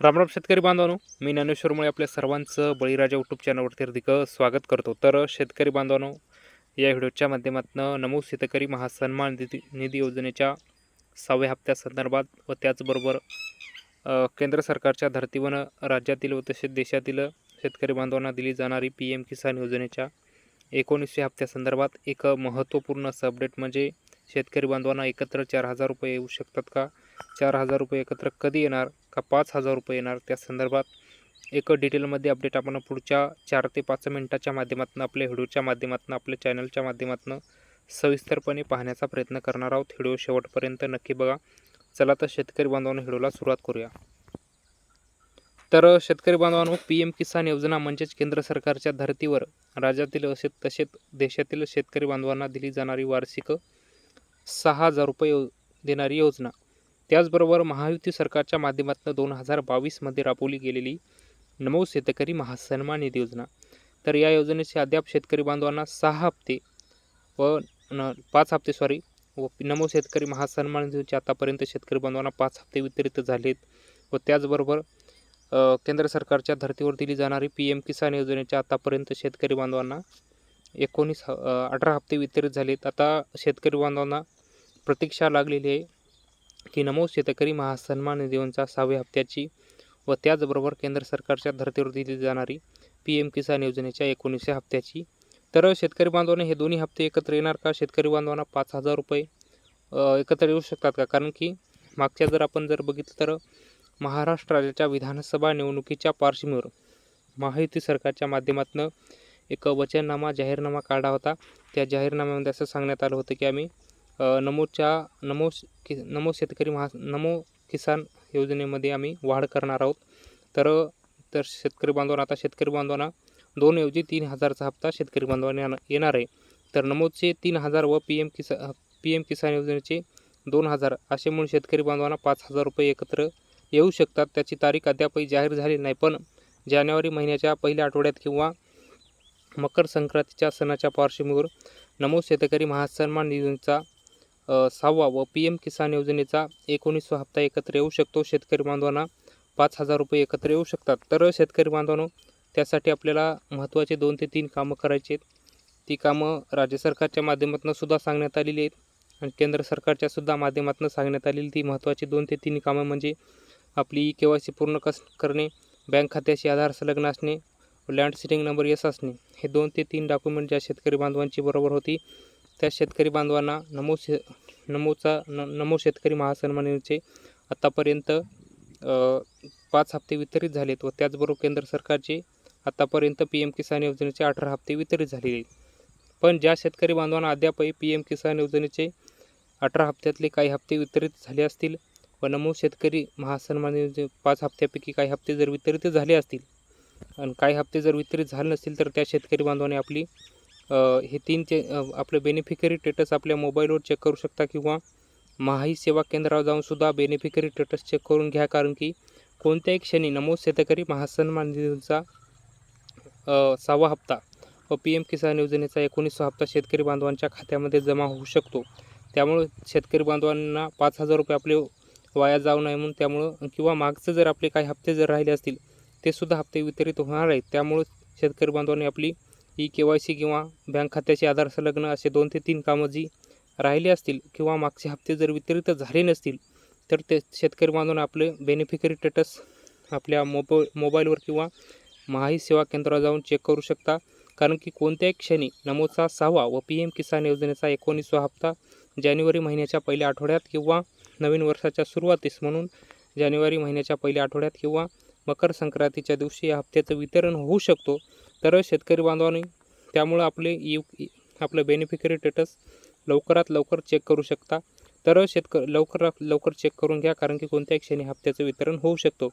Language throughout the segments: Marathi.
रामराम शेतकरी बांधवांनो मी ज्ञानेश्वरमुळे आपल्या सर्वांचं बळीराजा यूट्यूब चॅनलवरती हार्दिक स्वागत करतो. तर शेतकरी बांधवांनो या व्हिडिओच्या माध्यमातून नमो शेतकरी महासन्मान निधी निधी योजनेच्या सहाव्या हप्त्यासंदर्भात व त्याचबरोबर केंद्र सरकारच्या धर्तीवर राज्यातील व तसेच देशातील शेतकरी बांधवांना दिली जाणारी पी एम किसान योजनेच्या एकोणीसशे हप्त्यासंदर्भात एक महत्त्वपूर्ण असं अपडेट म्हणजे शेतकरी बांधवांना एकत्र चार हजार रुपये येऊ शकतात का? चार हजार रुपये एकत्र कधी येणार का पाच हजार रुपये येणार? त्या संदर्भात एक डिटेलमध्ये अपडेट आपण पुढच्या चार ते पाच मिनिटाच्या माध्यमातून आपल्या व्हिडिओच्या माध्यमातून आपल्या चॅनलच्या माध्यमातून सविस्तरपणे पाहण्याचा प्रयत्न करणार आहोत. व्हिडिओ शेवटपर्यंत नक्की बघा. चला तर शेतकरी बांधवांना व्हिडिओला सुरुवात करूया. तर शेतकरी बांधवांनो पी एम किसान योजना म्हणजेच केंद्र सरकारच्या धर्तीवर राज्यातील असे तसेच देशातील शेतकरी बांधवांना दिली जाणारी वार्षिक सहा हजार रुपये यो- देणारी योजना. त्याचबरोबर महायुती सरकारच्या माध्यमातून दोन हजार बावीसमध्ये राबवली गेलेली नमो शेतकरी महासन्मान निधी योजना. तर या योजनेचे अद्याप शेतकरी बांधवांना सहा हप्ते व न पाच हप्ते सॉरी व नमो शेतकरी महासन्मान निधीचे आतापर्यंत शेतकरी बांधवांना पाच हप्ते वितरित झालेत व त्याचबरोबर केंद्र सरकारच्या धर्तीवर दिली जाणारी पी एम किसान योजनेच्या आतापर्यंत शेतकरी बांधवांना एकोणीस अठरा हप्ते वितरित झालेत. आता शेतकरी बांधवांना प्रतीक्षा लागलेली आहे. की नमो शेतकरी महासन्मान निधी सहाव्या हप्त्याची व त्याचबरोबर केंद्र सरकारच्या धर्तीवर दिली जाणारी पी एम किसान योजनेच्या एकोणीसशे हप्त्याची. तर शेतकरी बांधवांना हे दोन्ही हप्ते एकत्र येणार का? शेतकरी बांधवांना पाच हजार रुपये एकत्र येऊ शकतात का? कारण की मागच्या जर आपण जर बघितलं तर महाराष्ट्र राज्याच्या विधानसभा निवडणुकीच्या पार्श्वभूमीवर महायुती सरकारच्या माध्यमातून एक वचननामा जाहीरनामा काढला होता. त्या जाहीरनाम्यामध्ये असं सांगण्यात आलं होतं की आम्ही नमोच्या नमो श- कि नमो शेतकरी महा नमो किसान योजनेमध्ये आम्ही वाढ करणार आहोत. तर तर शेतकरी बांधवांना आता शेतकरी बांधवांना दोन ऐवजी तीन हजारचा हप्ता शेतकरी बांधवांना येणार- आहे. तर नमोचे तीन हजार व पी एम किसा पी एम किसान योजनेचे दोन हजार असे म्हणून शेतकरी बांधवांना पाच हजार रुपये एकत्र येऊ शकतात. त्याची तारीख अद्यापही जाहीर झाली नाही पण जानेवारी महिन्याच्या पहिल्या आठवड्यात किंवा मकर संक्रांतीच्या सणाच्या पार्श्वभूमीवर नमो शेतकरी महासन्मान निधीचा सहावा व पी एम किसान योजनेचा एकोणीसवा हप्ता एकत्र येऊ शकतो. शेतकरी बांधवांना पाच हजार रुपये एकत्र येऊ शकतात. तर शेतकरी बांधवांनो त्यासाठी आपल्याला महत्त्वाचे दोन ते तीन कामं करायची आहेत. ती कामं राज्य सरकारच्या माध्यमातून सुद्धा सांगण्यात आलेली आहेत आणि केंद्र सरकारच्या सुद्धा माध्यमातून सांगण्यात आलेली ती महत्त्वाची दोन ते तीन कामं म्हणजे आपली के वाय सी पूर्ण कस करणे बँक खात्याशी आधार संलग्न असणे लँड सिटिंग नंबर येस असणे. हे दोन ते तीन डॉक्युमेंट ज्या शेतकरी बांधवांची बरोबर होती त्या शेतकरी बांधवांना नमो शे नमोचा न नमो शेतकरी महासन्मान योजनेचे आत्तापर्यंत पाच हप्ते वितरित झालेत व त्याचबरोबर केंद्र सरकारचे आत्तापर्यंत पी एम किसान योजनेचे अठरा हप्ते वितरित झालेले आहेत. पण ज्या शेतकरी बांधवांना अद्यापही पी एम किसान योजनेचे अठरा हप्त्यातले काही हप्ते वितरित झाले असतील व नमो शेतकरी महासन्मान योजने पाच हप्त्यापैकी काही हप्ते जर वितरित झाले असतील आणि काही हप्ते जर वितरित झाले नसतील तर त्या शेतकरी बांधवांनी आपली हे तीन ते आपलं बेनिफिकरी स्टेटस आपल्या मोबाईलवर चेक करू शकता किंवा महाई सेवा केंद्रावर जाऊनसुद्धा बेनिफिकरी स्टेटस चेक करून घ्या. कारण की कोणत्याही क्षणी नमोद शेतकरी महासन्मान निधीचा सहावा हप्ता व पी एम किसान योजनेचा एकोणीसवा हप्ता शेतकरी बांधवांच्या खात्यामध्ये जमा होऊ शकतो. त्यामुळं शेतकरी बांधवांना पाच हजार रुपये आपले वाया जाऊ नये म्हणून त्यामुळं किंवा मागचं जर आपले काही हप्ते जर राहिले असतील ते सुद्धा हप्ते वितरित होणार आहेत. त्यामुळं शेतकरी बांधवांनी आपली ई के वाय सी किंवा बँक खात्याचे आधार संलग्न असे दोन ते तीन कामं जी राहिली असतील किंवा मागचे हप्ते जर वितरित झाले नसतील तर ते शेतकरी बांधून आपले बेनिफिकरी स्टेटस आपल्या मोबो मोबाईलवर किंवा महाई सेवा केंद्रावर जाऊन चेक करू शकता. कारण की कोणत्याही क्षणी नमोचा सहावा व पी एम किसान योजनेचा एकोणीसवा हप्ता जानेवारी महिन्याच्या पहिल्या आठवड्यात किंवा नवीन वर्षाच्या सुरुवातीस म्हणून जानेवारी महिन्याच्या पहिल्या आठवड्यात किंवा मकर संक्रांतीच्या दिवशी या हप्त्याचं वितरण होऊ शकतो. तर शेतकरी बांधवांनी त्यामुळं आपले यू आपलं बेनिफिकरी स्टेटस लवकरात लवकर चेक करू शकता. तर शेतक लवकरात लवकर चेक करून घ्या कारण की कोणत्याही क्षणी हप्त्याचं वितरण होऊ शकतो.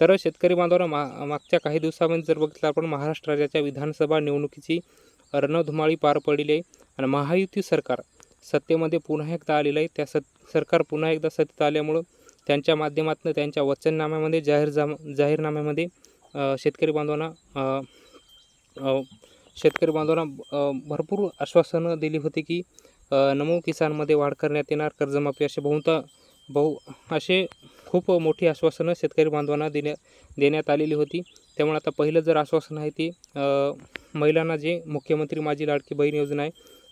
तर शेतकरी बांधवांना मा मागच्या काही दिवसामध्ये जर बघितलं आपण महाराष्ट्र राज्याच्या विधानसभा निवडणुकीची रणधुमाळी पार पडलेली आहे. आणि महायुती सरकार सत्तेमध्ये पुन्हा एकदा आलेलं आहे. त्या सत सरकार पुन्हा एकदा सत्तेत आल्यामुळं त्यांच्या माध्यमातून त्यांच्या वचननाम्यामध्ये जाहीर जाम जाहीरनाम्यामध्ये शेतकरी बांधवांना शेतकरी बांधवांना भरपूर आश्वासनं दिली होती की नमो किसानमध्ये वाढ करण्यात येणार कर्जमाफी असे बहुता बहु असे खूप मोठी आश्वासनं शेतकरी बांधवांना देण्या देण्यात आलेली होती. त्यामुळे आता पहिलं जर आश्वासन आहे ती महिलांना जे मुख्यमंत्री माझी लाडकी बहीण योजना आहे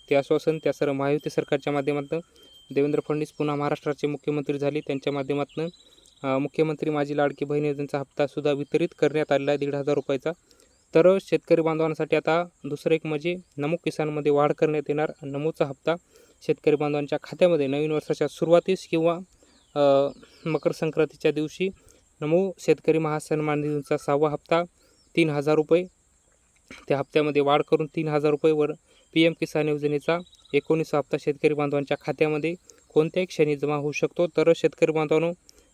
ते आश्वासन त्या सर महायुती सरकारच्या माध्यमातून देवेंद्र फडणवीस पुन्हा महाराष्ट्राचे मुख्यमंत्री झाले. त्यांच्या माध्यमातून मुख्यमंत्री माझी लाडकी बहीण योजनेचा हप्तासुद्धा वितरित करण्यात आलेला आहे दीड हजार रुपयाचा. तर शेतकरी बांधवांसाठी आता दुसरं एक म्हणजे नमो किसानमध्ये वाढ करण्यात येणार नमोचा हप्ता. शेतकरी बांधवांच्या खात्यामध्ये नवीन वर्षाच्या सुरुवातीस किंवा मकर संक्रांतीच्या दिवशी नमो शेतकरी महासन्मान निधीचा सहावा हप्ता तीन हजार रुपये. त्या हप्त्यामध्ये वाढ करून तीन हजार रुपयेवर पी एम किसान योजनेचा एकोणीस हप्ता शेतकरी बांधवांच्या खात्यामध्ये कोणत्याही क्षणी जमा होऊ शकतो. तर शेतकरी बांधवांनो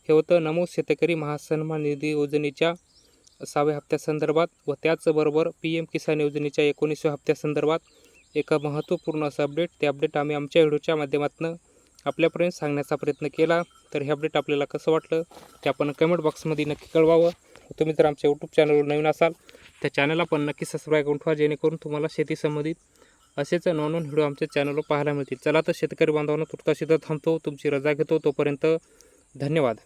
हे होतं नमो शेतकरी महासन्मान निधी योजनेच्या सहाव्या हप्त्यासंदर्भात व त्याचबरोबर पी एम किसान योजनेच्या एकोणीसव्या हप्त्यासंदर्भात एका महत्त्वपूर्ण असं अपडेट ते अपडेट आम्ही आमच्या व्हिडिओच्या माध्यमातून आपल्यापर्यंत सांगण्याचा प्रयत्न केला. तर हे अपडेट आपल्याला कसं वाटलं ते आपण कमेंट बॉक्समध्ये नक्की कळवावं. तुम्ही जर आमच्या यूट्यूब चॅनलवर नवीन असाल त्या चॅनलला पण नक्की सबस्क्राईब करून ठेवा जेणेकरून तुम्हाला शेती संबंधित असेच नॉन व्हिडिओ आमच्या चॅनलवर पाहायला मिळतील. चला तर शेतकरी बांधवांना तुर्तास थांबतो. तुमची रजा घेतो. तोपर्यंत धन्यवाद.